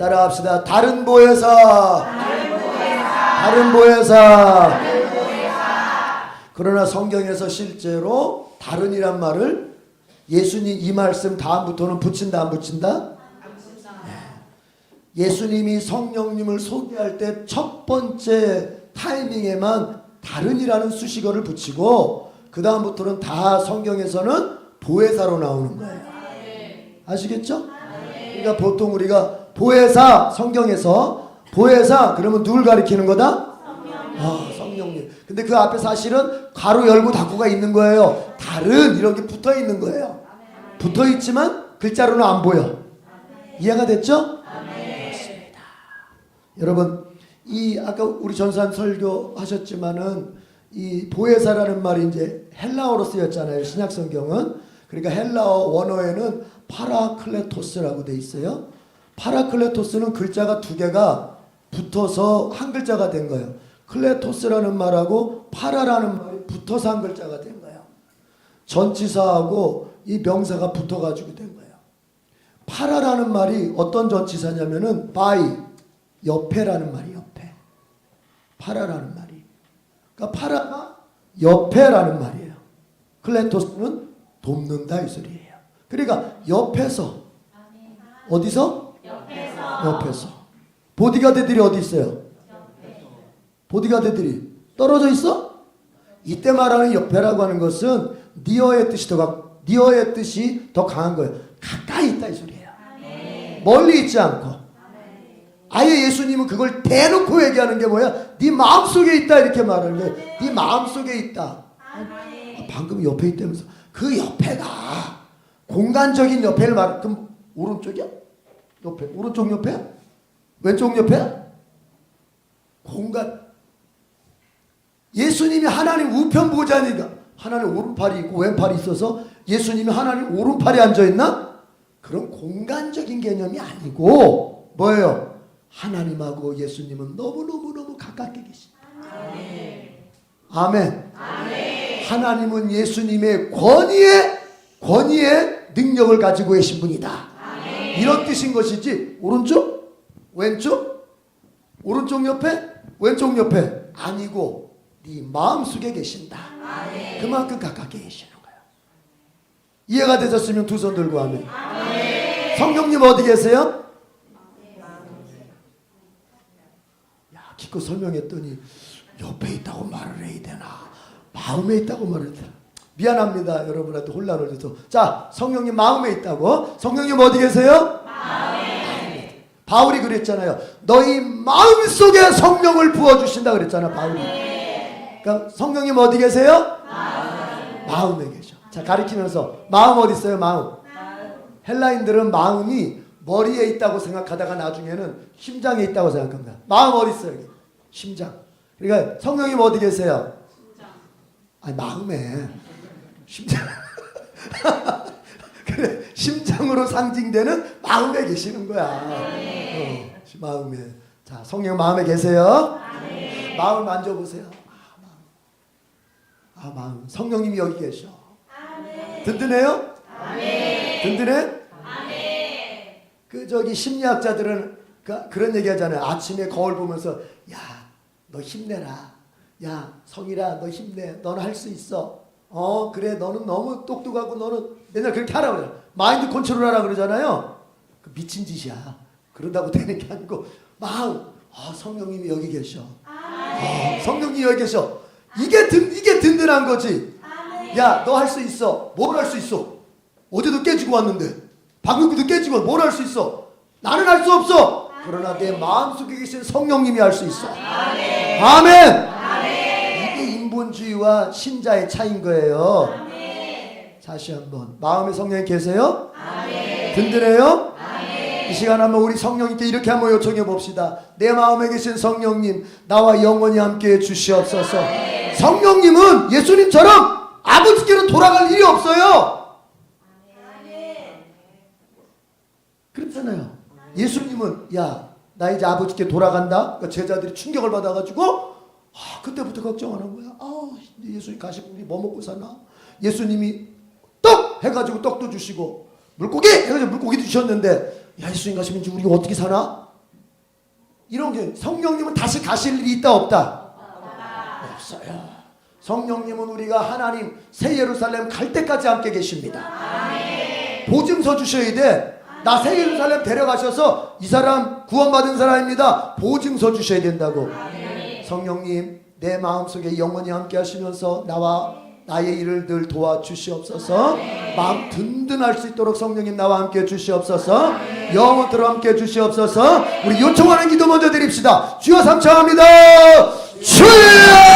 따라 합시다. 다른 보혜사. 다른 보혜사. 그러나 성경에서 실제로 다른이란 말을 예수님 이 말씀 다음부터는 붙인다 안 붙인다? 네. 예수님이 성령님을 소개할 때 첫 번째 타이밍에만 다른이라는 수식어를 붙이고 그 다음부터는 다 성경에서는 보혜사로 나오는 거예요. 아시겠죠? 그러니까 보통 우리가 보혜사 성경에서 보혜사 그러면 누굴 가리키는 거다? 아, 성령님. 근데 그 앞에 사실은 가로 열고 닫고가 있는 거예요. 다른 이런 게 붙어 있는 거예요. 붙어 있지만 글자로는 안 보여. 이해가 됐죠? 그렇습니다. 여러분 이 아까 우리 전산 설교 하셨지만은 이 보혜사라는 말이 이제 헬라어로 쓰였잖아요. 신약 성경은 그러니까 헬라어 원어에는 파라클레토스라고 돼 있어요. 파라클레토스는 글자가 두 개가 붙어서 한 글자가 된 거예요. 클레토스라는 말하고 파라라는 말이 붙어서 한 글자가 된 거예요. 전치사하고 이 명사가 붙어가지고 된 거예요. 파라라는 말이 어떤 전치사냐면은 바이 옆에라는 말이 옆에 파라라는 말이 그러니까 파라가 옆에라는 말이에요. 클레토스는 돕는다 이 소리예요. 그러니까 옆에서 어디서 옆에서 옆에서 보디가드들이 어디 있어요? 보디가드들이 떨어져 있어? 이때 말하는 옆에라고 하는 것은 니어의 뜻이 더 가, 니어의 뜻이 더 강한 거예요. 가까이 있다 이 소리예요. 멀리 있지 않고. 아예 예수님은 그걸 대놓고 얘기하는 게 뭐야? 네 마음 속에 있다 이렇게 말하는데 네 마음 속에 있다. 아, 방금 옆에 있다면서 그 옆에가 공간적인 옆에를 말 그럼 오른쪽이야? 옆에 오른쪽 옆에? 왼쪽 옆에? 공간 예수님이 하나님 우편 보좌니까 하나님 오른팔이 있고 왼팔이 있어서 예수님이 하나님 오른팔에 앉아 있나? 그런 공간적인 개념이 아니고 뭐예요? 하나님하고 예수님은 너무너무너무 가깝게 계십니다. 아멘. 하나님은 예수님의 권위의 권위의 능력을 가지고 계신 분이다. 이런 뜻인 것이지 오른쪽, 왼쪽, 오른쪽 옆에, 왼쪽 옆에 아니고 네 마음 속에 계신다. 그만큼 가깝게 계시는 거예요. 이해가 되셨으면 두 손 들고 하면. 성경님 어디 계세요? 야, 기껏 설명했더니 옆에 있다고 말을 해야 되나? 마음에 있다고 말을 해야 되나? 미안합니다. 여러분한테 혼란을 줘서. 자, 성령님 마음에 있다고. 성령님 어디 계세요? 마음에. 바울이 그랬잖아요. 너희 마음 속에 성령을 부어주신다 그랬잖아, 바울이. 그러니까 성령님 어디 계세요? 마음. 에 계셔. 자, 가리키면서 마음 어디 있어요? 마음. 헬라인들은 마음이 머리에 있다고 생각하다가 나중에는 심장에 있다고 생각합니다. 마음 어디 있어요? 여기? 심장. 그러니까 성령님 어디 계세요? 아니 마음에 심장. 그래 심장으로 상징되는 마음에 계시는 거야. 어, 마음에. 자 성령 마음에 계세요? 마음 만져보세요. 아 마음. 아 마음. 성령님이 여기 계셔. 든든해요? 든든해? 그 저기 심리학자들은 그, 그런 얘기 하잖아요. 아침에 거울 보면서 야, 너 힘내라. 야, 성이라 너 힘내. 너는 할 수 있어. 어, 그래. 너는 너무 똑똑하고 너는 맨날 그렇게 하라고 그래요. 마인드 컨트롤 하라 그러잖아요. 그 미친 짓이야. 그런다고 되는 게 아니고 마음. 아, 성령님이 여기 계셔. 아, 성령님이 여기 계셔. 이게 든 이게 든든한 거지. 야, 너 할 수 있어. 뭘 할 수 있어? 어제도 깨지고 왔는데 방금도 깨지고 뭘 할 수 있어? 나는 할 수 없어. 그러나 내 마음속에 계신 성령님이 할 수 있어. 아멘. 이게 인본주의와 신자의 차이인 거예요. 다시 한번 마음의 성령이 계세요? 든든해요? 이 시간 한번 우리 성령님께 이렇게 한번 요청해 봅시다. 내 마음에 계신 성령님, 나와 영원히 함께 해 주시옵소서. 성령님은 예수님처럼 아버지께로 돌아갈 일이 없어요. 그렇잖아요. 예수님은 야, 나 이제 아버지께 돌아간다. 그러니까 제자들이 충격을 받아가지고 아, 그때부터 걱정하는 거야. 아, 예수님 우리 뭐 먹고 사나? 예수님이 떡 해가지고 떡도 주시고 물고기 해가지고 물고기도 주셨는데 야 예수님 가시면 이제 우리가 어떻게 사나? 이런 게 성령님은 다시 가실 일이 있다 없다? 없어요. 성령님은 우리가 하나님 새 예루살렘 갈 때까지 함께 계십니다. 보증서 주셔야 돼. 나 새 예루살렘 데려가셔서 이 사람 구원받은 사람입니다. 보증서 주셔야 된다고. 성령님 내 마음속에 영원히 함께 하시면서 나와 나의 일을 늘 도와주시옵소서. 마음 든든할 수 있도록 성령님 나와 함께 해주시옵소서. 영원토록 함께 해주시옵소서. 우리 요청하는 기도 먼저 드립시다. 주여 삼창합니다. 주여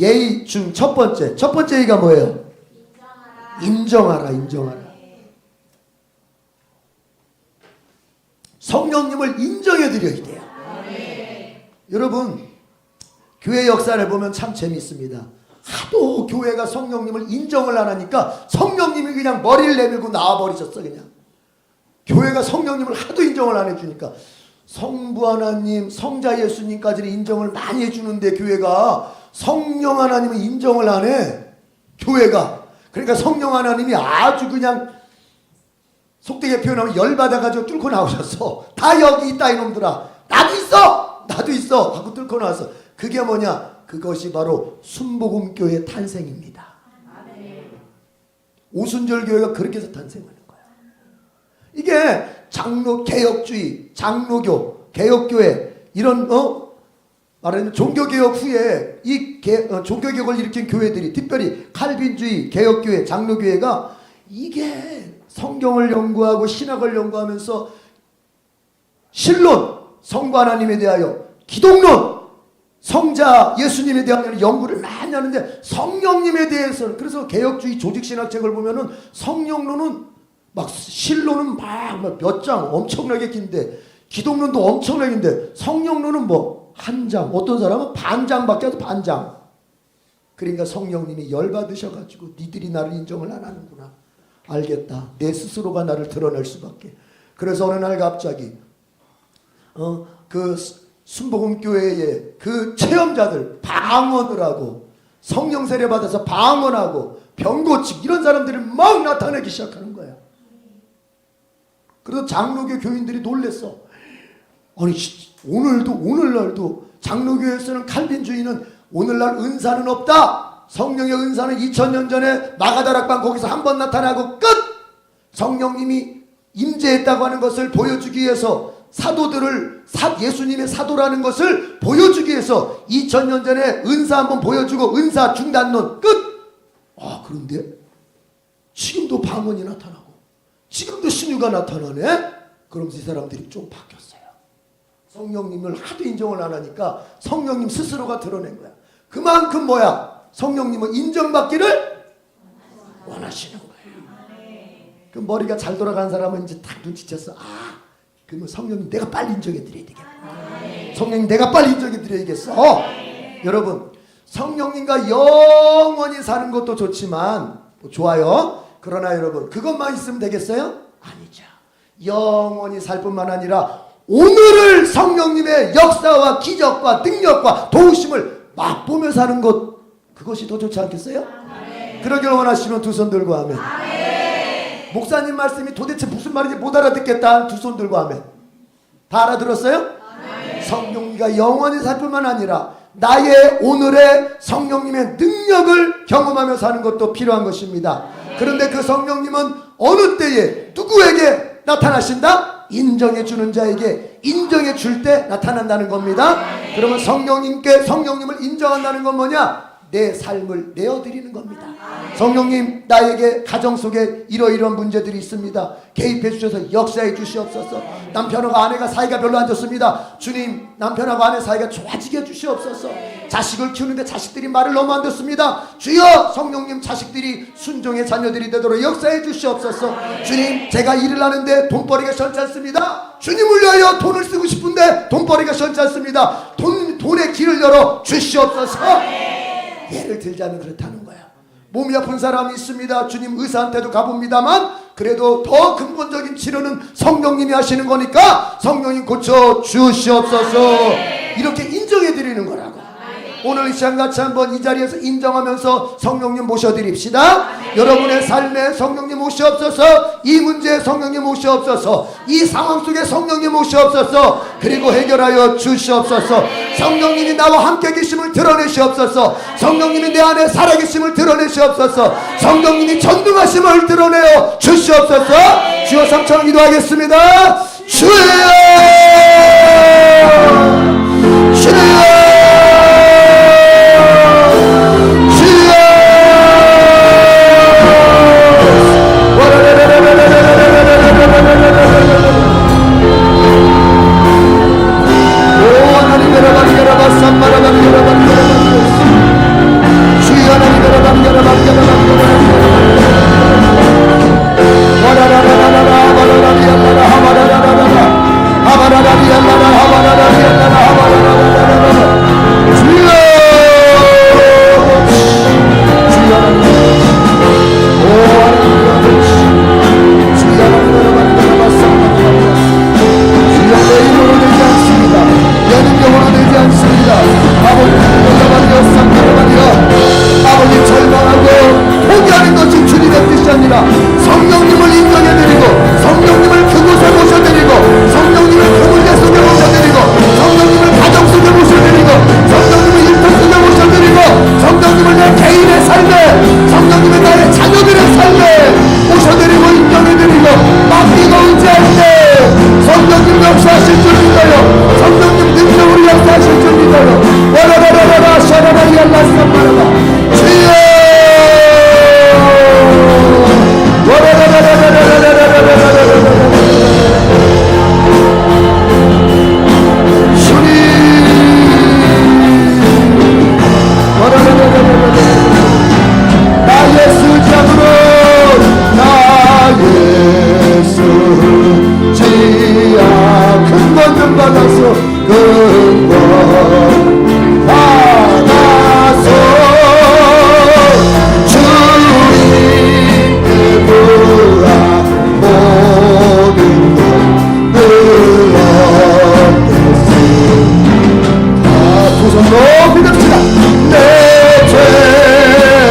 예의 중 첫 번째 첫 번째 예의가 뭐예요? 인정하라 인정하라 성령님을 인정해 드려야 돼요 여러분 교회 역사를 보면 참 재밌습니다. 하도 교회가 성령님을 인정을 안 하니까 성령님이 그냥 머리를 내밀고 나와버리셨어 그냥. 교회가 성령님을 하도 인정을 안 해주니까 성부 하나님, 성자 예수님까지는 인정을 많이 해주는데 교회가 성령 하나님은 인정을 안 해. 교회가. 그러니까 성령 하나님이 아주 그냥 속되게 표현하면 열받아가지고 뚫고 나오셨어. 다 여기 있다 이놈들아. 나도 있어. 나도 있어. 하고 뚫고 나왔어. 그게 뭐냐? 그것이 바로 순복음교회 탄생입니다. 오순절 교회가 그렇게 해서 탄생하는 거야. 이게 장로 개혁주의, 장로교, 개혁교회 이런 어 말하는 종교개혁 후에 이 개, 어, 종교개혁을 일으킨 교회들이 특별히 칼빈주의, 개혁교회, 장로교회가 이게 성경을 연구하고 신학을 연구하면서 신론, 성부 하나님에 대하여 기독론, 성자 예수님에 대한 연구를 많이 하는데 성령님에 대해서는 그래서 개혁주의 조직신학책을 보면은 성령론은 막 신론은 막 몇 장 엄청나게 긴데 기독론도 엄청나게 긴데 성령론은 뭐 한 장 어떤 사람은 반 장밖에 안 돼, 반장 그러니까 성령님이 열받으셔가지고 니들이 나를 인정을 안 하는구나 알겠다 내 스스로가 나를 드러낼 수밖에 그래서 어느 날 갑자기 어, 그 순복음 교회의 그 체험자들 방언을 하고 성령 세례 받아서 방언하고 병 고치고 이런 사람들이 막 나타나기 시작하는 거야. 그래서 장로교 교인들이 놀랬어. 아니 씨, 오늘도 오늘날도 장로교에서는 칼빈주의는 오늘날 은사는 없다. 성령의 은사는 2000년 전에 마가다락방 거기서 한 번 나타나고 끝. 성령님이 임재했다고 하는 것을 보여주기 위해서 사도들을 사, 예수님의 사도라는 것을 보여주기 위해서 2000년 전에 은사 한번 보여주고 은사 중단론 끝. 아 그런데 지금도 방언이 나타나고 지금도 신유가 나타나네. 그러면서 이 사람들이 좀 바뀌었어요. 성령님을 하도 인정을 안 하니까 성령님 스스로가 드러낸 거야. 그만큼 뭐야? 성령님은 인정받기를 원하시는 거예요. 그 머리가 잘 돌아가는 사람은 이제 딱 눈치챘어. 아, 그러면 성령님 내가 빨리 인정해 드려야 되겠다. 성령님 내가 빨리 인정해 드려야겠어. 어, 여러분, 성령님과 영원히 사는 것도 좋지만 뭐 좋아요. 그러나 여러분, 그것만 있으면 되겠어요? 아니죠. 영원히 살 뿐만 아니라 오늘을 성령님의 역사와 기적과 능력과 도우심을 맛보며 사는 것 그것이 더 좋지 않겠어요? 그러길 원하시면 두 손 들고 하면 목사님 말씀이 도대체 무슨 말인지 못 알아듣겠다 두 손 들고 하면 다 알아들었어요? 성령님과 영원히 살 뿐만 아니라 나의 오늘의 성령님의 능력을 경험하며 사는 것도 필요한 것입니다. 그런데 그 성령님은 어느 때에 누구에게 나타나신다? 인정해 주는 자에게 인정해 줄 때 나타난다는 겁니다. 그러면 성령님께 성령님을 인정한다는 건 뭐냐? 내 삶을 내어드리는 겁니다. 성령님 나에게 가정 속에 이러이러한 문제들이 있습니다. 개입해 주셔서 역사해 주시옵소서. 남편과 아내가 사이가 별로 안 좋습니다. 주님 남편하고 아내 사이가 좋아지게 해 주시옵소서. 자식을 키우는데 자식들이 말을 너무 안 듣습니다. 주여 성령님 자식들이 순종의 자녀들이 되도록 역사해 주시옵소서. 주님 제가 일을 하는데 돈벌이가 시원치 않습니다. 주님을 위하여 돈을 쓰고 싶은데 돈벌이가 시원치 않습니다. 돈, 돈의 길을 열어 주시옵소서. 예를 들자면 그렇다는 거야. 몸이 아픈 사람이 있습니다. 주님 의사한테도 가봅니다만 그래도 더 근본적인 치료는 성령님이 하시는 거니까 성령님 고쳐 주시옵소서. 이렇게 인정해 드리는 거라고. 오늘 이 시간 같이 한번 이 자리에서 인정하면서 성령님 모셔드립시다. 여러분의 삶에 성령님 모시옵소서. 이 문제에 성령님 모시옵소서. 이 상황 속에 성령님 모시옵소서. 그리고 해결하여 주시옵소서. 성령님이 나와 함께 계심을 드러내시옵소서. 성령님이 내 안에 살아계심을 드러내시옵소서. 성령님이 전능하심을 드러내어 주시옵소서. 주여 삼천 기도하겠습니다. 주여! 주여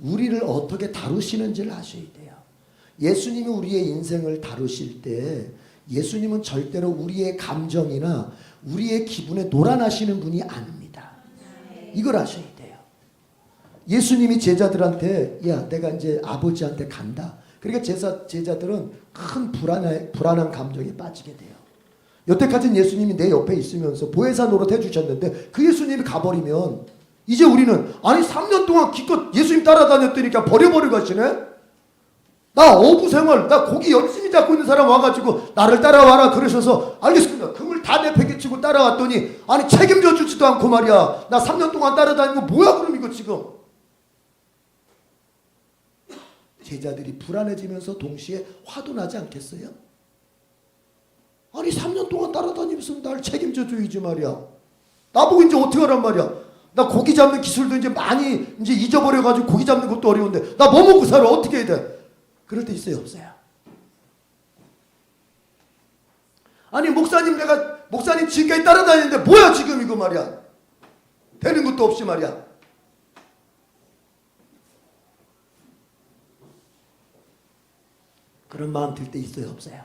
우리를 어떻게 다루시는지를 아셔야 돼요. 예수님이 우리의 인생을 다루실 때, 예수님은 절대로 우리의 감정이나 우리의 기분에 놀아나시는 분이 아닙니다. 이걸 아셔야 돼요. 예수님이 제자들한테, 야, 내가 이제 아버지한테 간다. 그러니까 제자, 제자들은 큰 불안해, 불안한 감정에 빠지게 돼요. 여태까지는 예수님이 내 옆에 있으면서 보혜사 노릇 해주셨는데 그 예수님이 가버리면 이제 우리는 아니 3년 동안 기껏 예수님 따라다녔더니까 버려버려 가시네? 나 어부 생활, 나 고기 열심히 잡고 있는 사람 와가지고 나를 따라와라 그러셔서 알겠습니다. 금을 다 내팽개치고 따라왔더니 아니 책임져 주지도 않고 말이야. 나 3년 동안 따라다니는 거 뭐야 그럼 이거 지금. 제자들이 불안해지면서 동시에 화도 나지 않겠어요? 아니 3년 동안 따라다니면서 날 책임져 줘야지 말이야. 나보고 이제 어떻게 하란 말이야. 나 고기 잡는 기술도 이제 많이 이제 잊어버려가지고 고기 잡는 것도 어려운데 나 뭐 먹고 살아 어떻게 해야 돼? 그럴 때 있어요 없어요? 아니 목사님 내가 목사님 지금까지 따라다니는데 뭐야 지금 이거 말이야. 되는 것도 없이 말이야. 그런 마음 들 때 있어요 없어요?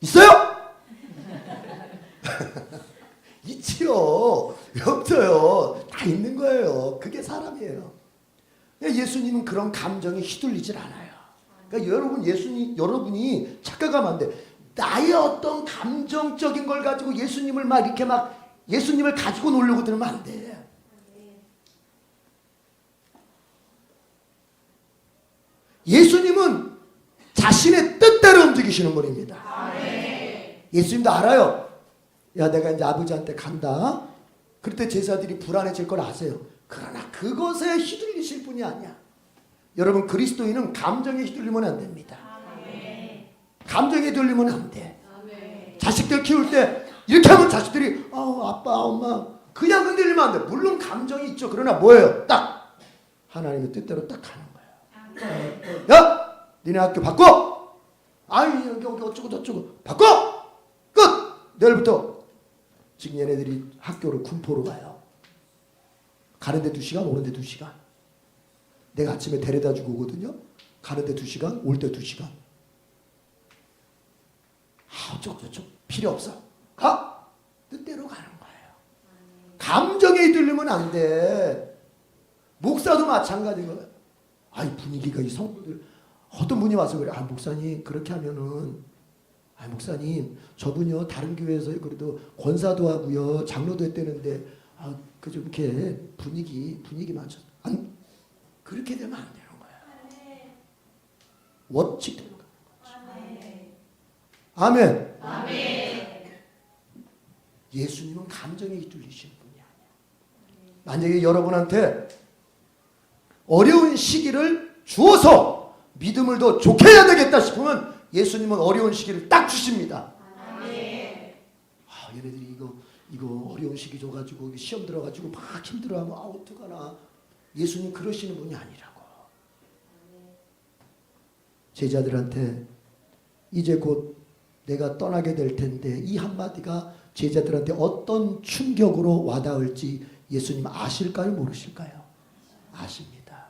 있어요? 있지요. 없어요. 다 있는 거예요. 그게 사람이에요. 예수님은 그런 감정에 휘둘리질 않아요. 그러니까 여러분 예수님 여러분이 착각하면 안 돼. 나의 어떤 감정적인 걸 가지고 예수님을 막 이렇게 막 예수님을 가지고 놀려고 들으면 안 돼. 예수님은 자신의 뜻대로 움직이시는 분입니다. 예수님도 알아요. 야, 내가 이제 아버지한테 간다. 그럴 때 제자들이 불안해질 걸 아세요. 그러나 그것에 휘둘리실 분이 아니야. 여러분, 그리스도인은 감정에 휘둘리면 안 됩니다. 감정에 휘둘리면 안 돼. 자식들 키울 때 이렇게 하면 자식들이 아, 아빠, 엄마 그냥 흔들리면 안 돼. 물론 감정이 있죠. 그러나 뭐예요? 딱 하나님의 뜻대로 딱 가는 거예요. 야, 니네 학교 바꿔. 아이 여기 여기 어쩌고 저쩌고 바꿔. 끝. 내일부터 지금 얘네들이 학교를 군포로 가요. 가는데 두 시간, 오는데 두 시간. 내가 아침에 데려다 주고 오거든요. 가는데 두 시간, 올때두 시간. 아, 어쩌고 저쩌고 필요 없어. 가. 뜻대로 가는 거예요. 감정에 들리면 안 돼. 목사도 마찬가지인 거예요. 아이 분위기가 이 성도들 어떤 분이 와서 그래. 아 목사님 그렇게 하면은 아 목사님 저분요 다른 교회에서 그래도 권사도 하고요 장로도 했대는데 아 그 좀 이렇게 분위기 분위기 맞춰 안 그렇게 되면 안 되는 거야. 원칙대로 가는 거지. 아멘. 예수님은 감정에 휘둘리시는 분이 아니야. 만약에 여러분한테 어려운 시기를 주어서 믿음을 더 좋게 해야 되겠다 싶으면 예수님은 어려운 시기를 딱 주십니다. 아, 얘네들이 이거 이거 어려운 시기 줘가지고 시험 들어가지고 막 힘들어하면 아 어떡하나. 예수님 그러시는 분이 아니라고. 제자들한테 이제 곧 내가 떠나게 될 텐데 이 한마디가 제자들한테 어떤 충격으로 와닿을지 예수님 아실까요? 모르실까요? 아십니다.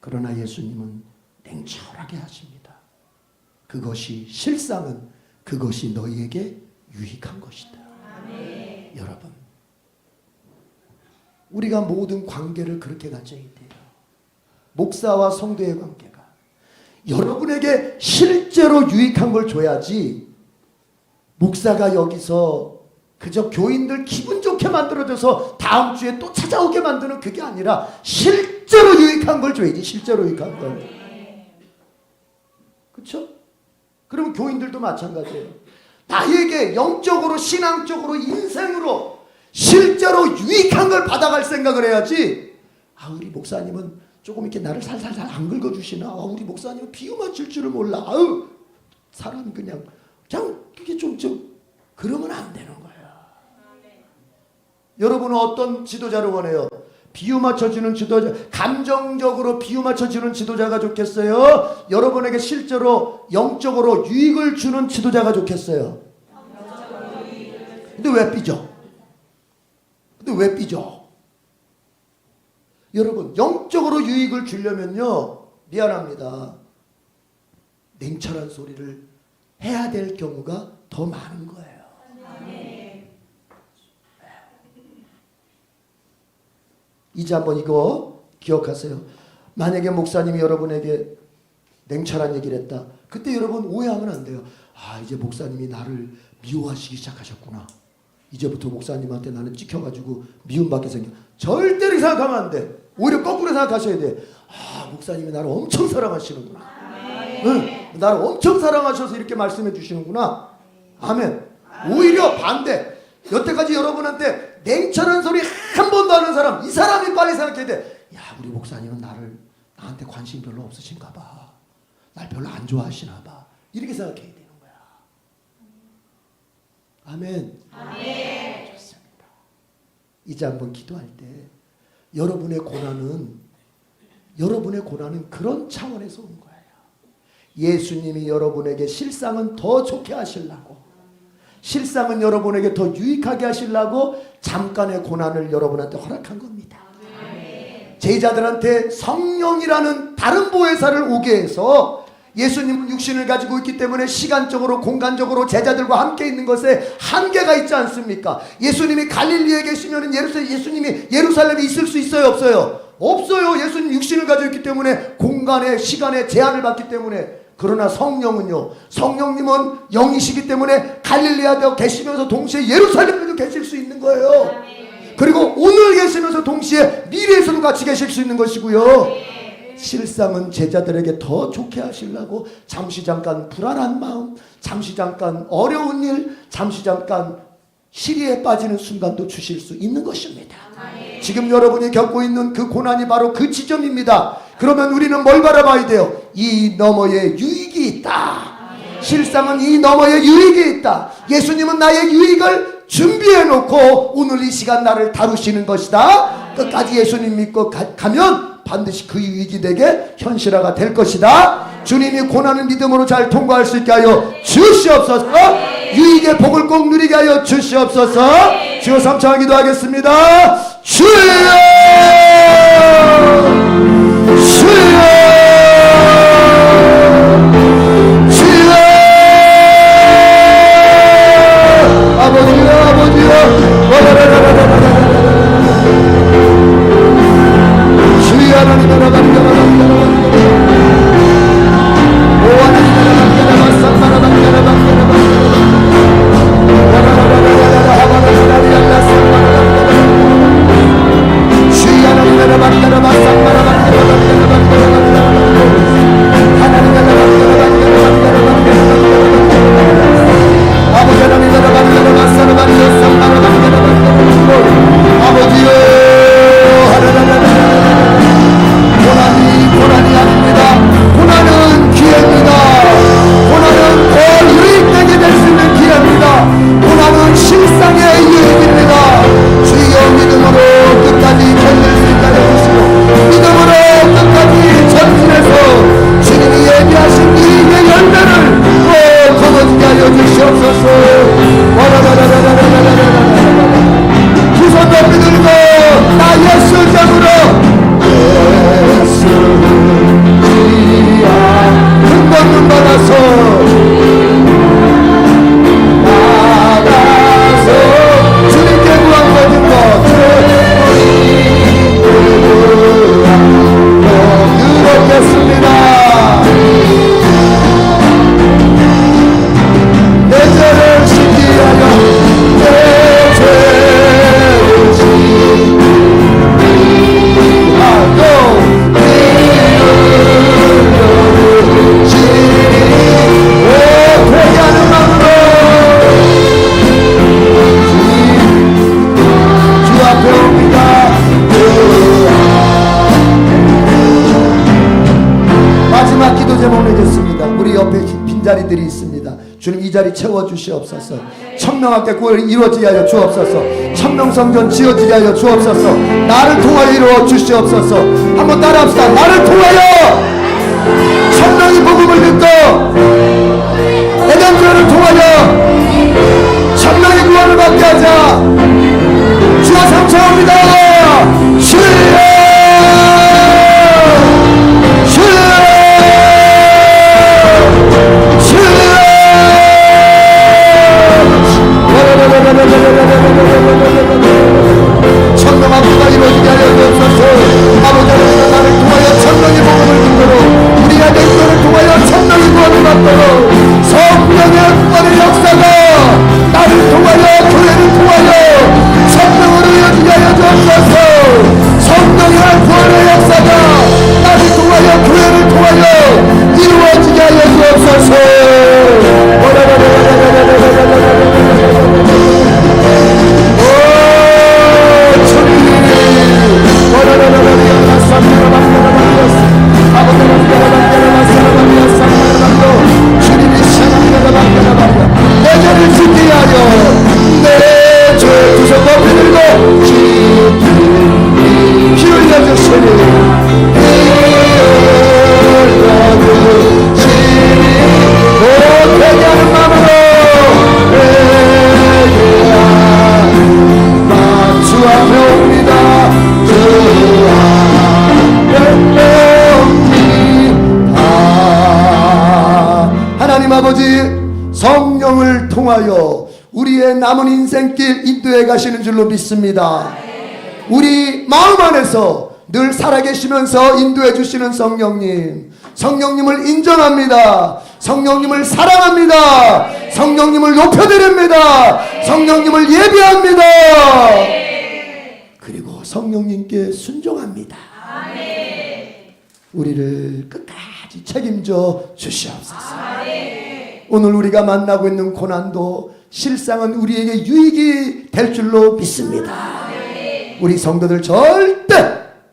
그러나 예수님은 냉철하게 하십니다. 그것이 실상은 그것이 너희에게 유익한 것이다. 여러분, 우리가 모든 관계를 그렇게 가져야 돼요. 목사와 성도의 관계가 여러분에게 실제로 유익한 걸 줘야지 목사가 여기서 그저 교인들 기분 좋게 만들어줘서 다음 주에 또 찾아오게 만드는 그게 아니라 실제로 유익한 걸 줘야지 실제로 유익한 걸 그렇죠? 그럼 교인들도 마찬가지예요. 나에게 영적으로 신앙적으로 인생으로 실제로 유익한 걸 받아갈 생각을 해야지. 아 우리 목사님은 조금 이렇게 나를 살살살 안 긁어주시나? 아 우리 목사님은 비유 맞출 줄을 몰라. 아우 사람 그냥 그냥 그게 좀 좀 그러면 안 되는 거야. 여러분은 어떤 지도자를 원해요? 비유 맞춰주는 지도자, 감정적으로 비유 맞춰주는 지도자가 좋겠어요? 여러분에게 실제로 영적으로 유익을 주는 지도자가 좋겠어요? 근데 왜 삐져? 근데 왜 삐져? 여러분, 영적으로 유익을 주려면요, 미안합니다. 냉철한 소리를 해야 될 경우가 더 많은 거예요. 이제 한번 이거 기억하세요. 만약에 목사님이 여러분에게 냉철한 얘기를 했다. 그때 여러분 오해하면 안 돼요. 아, 이제 목사님이 나를 미워하시기 시작하셨구나. 이제부터 목사님한테 나는 찍혀가지고 미움받게 생겨. 절대로 생각하면 안 돼. 오히려 거꾸로 생각하셔야 돼. 아, 목사님이 나를 엄청 사랑하시는구나. 응, 나를 엄청 사랑하셔서 이렇게 말씀해 주시는구나. 아멘. 오히려 반대. 여태까지 여러분한테 냉철한 소리 한 번도 하는 사람, 이 사람이 빨리 생각해야 돼. 야, 우리 목사님은 나를, 나한테 관심 별로 없으신가 봐. 날 별로 안 좋아하시나 봐. 이렇게 생각해야 되는 거야. 아멘. 아멘. 좋습니다. 이제 한번 기도할 때, 여러분의 고난은, 여러분의 고난은 그런 차원에서 온 거예요. 예수님이 여러분에게 실상은 더 좋게 하시려고, 실상은 여러분에게 더 유익하게 하시려고 잠깐의 고난을 여러분한테 허락한 겁니다. 제자들한테 성령이라는 다른 보혜사를 오게 해서 예수님은 육신을 가지고 있기 때문에 시간적으로 공간적으로 제자들과 함께 있는 것에 한계가 있지 않습니까? 예수님이 갈릴리에 계시면 예루살렘 예수님이 예루살렘에 있을 수 있어요, 없어요? 없어요. 예수님 육신을 가지고 있기 때문에 공간에 시간에 제한을 받기 때문에 그러나 성령은요. 성령님은 영이시기 때문에 갈릴리아에 계시면서 동시에 예루살렘에도 계실 수 있는 거예요. 그리고 오늘 계시면서 동시에 미래에서도 같이 계실 수 있는 것이고요. 실상은 제자들에게 더 좋게 하시려고 잠시 잠깐 불안한 마음, 잠시 잠깐 어려운 일, 잠시 잠깐 시리에 빠지는 순간도 주실 수 있는 것입니다. 지금 여러분이 겪고 있는 그 고난이 바로 그 지점입니다. 그러면 우리는 뭘 바라봐야 돼요? 이 너머에 유익이 있다. 실상은 이 너머에 유익이 있다. 예수님은 나의 유익을 준비해 놓고 오늘 이 시간 나를 다루시는 것이다. 끝까지 예수님 믿고 가, 면 반드시 그 유익이 되게 현실화가 될 것이다. 주님이 고난을 믿음으로 잘 통과할 수 있게 하여 주시옵소서. 유익의 복을 꼭 누리게 하여 주시옵소서. 주여 삼창 기도하겠습니다. 주여! 주여! 아버지여, 아버지여! 자리 채워 주시옵소서. 천명학교 구원이 이루어지게 하여 주옵소서. 천명성전 지어지게 하여 주옵소서. 나를 통하여 이루어 주시옵소서. 한번 따라합시다. 나를 통하여 천명이 복음을 듣고 에덴교회를 통하여 천명의 구원을 받게 하자. 주여 삼창합니다. 길 인도해 가시는 줄로 믿습니다. 우리 마음 안에서 늘 살아계시면서 인도해 주시는 성령님 성령님을 인정합니다. 성령님을 사랑합니다. 성령님을 높여드립니다. 성령님을 예비합니다. 그리고 성령님께 순종합니다. 우리를 끝까지 책임져 주시옵소서. 오늘 우리가 만나고 있는 고난도 실상은 우리에게 유익이 될 줄로 믿습니다 우리 성도들 절대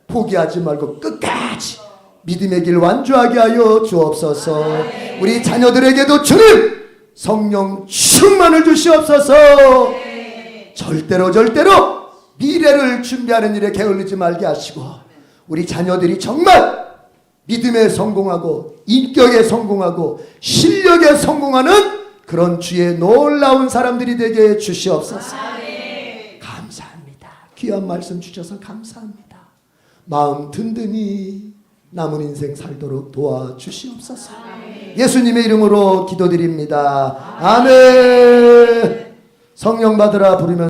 포기하지 말고 끝까지 믿음의 길 완주하게 하여 주옵소서. 우리 자녀들에게도 주님 성령 충만을 주시옵소서. 절대로 절대로 미래를 준비하는 일에 게을리지 말게 하시고 우리 자녀들이 정말 믿음에 성공하고 인격에 성공하고 실력에 성공하는 그런 주의 놀라운 사람들이 되게 해 주시옵소서. 감사합니다. 귀한 말씀 주셔서 감사합니다. 마음 든든히 남은 인생 살도록 도와 주시옵소서. 예수님의 이름으로 기도드립니다. 아멘. 성령 받으라 부르면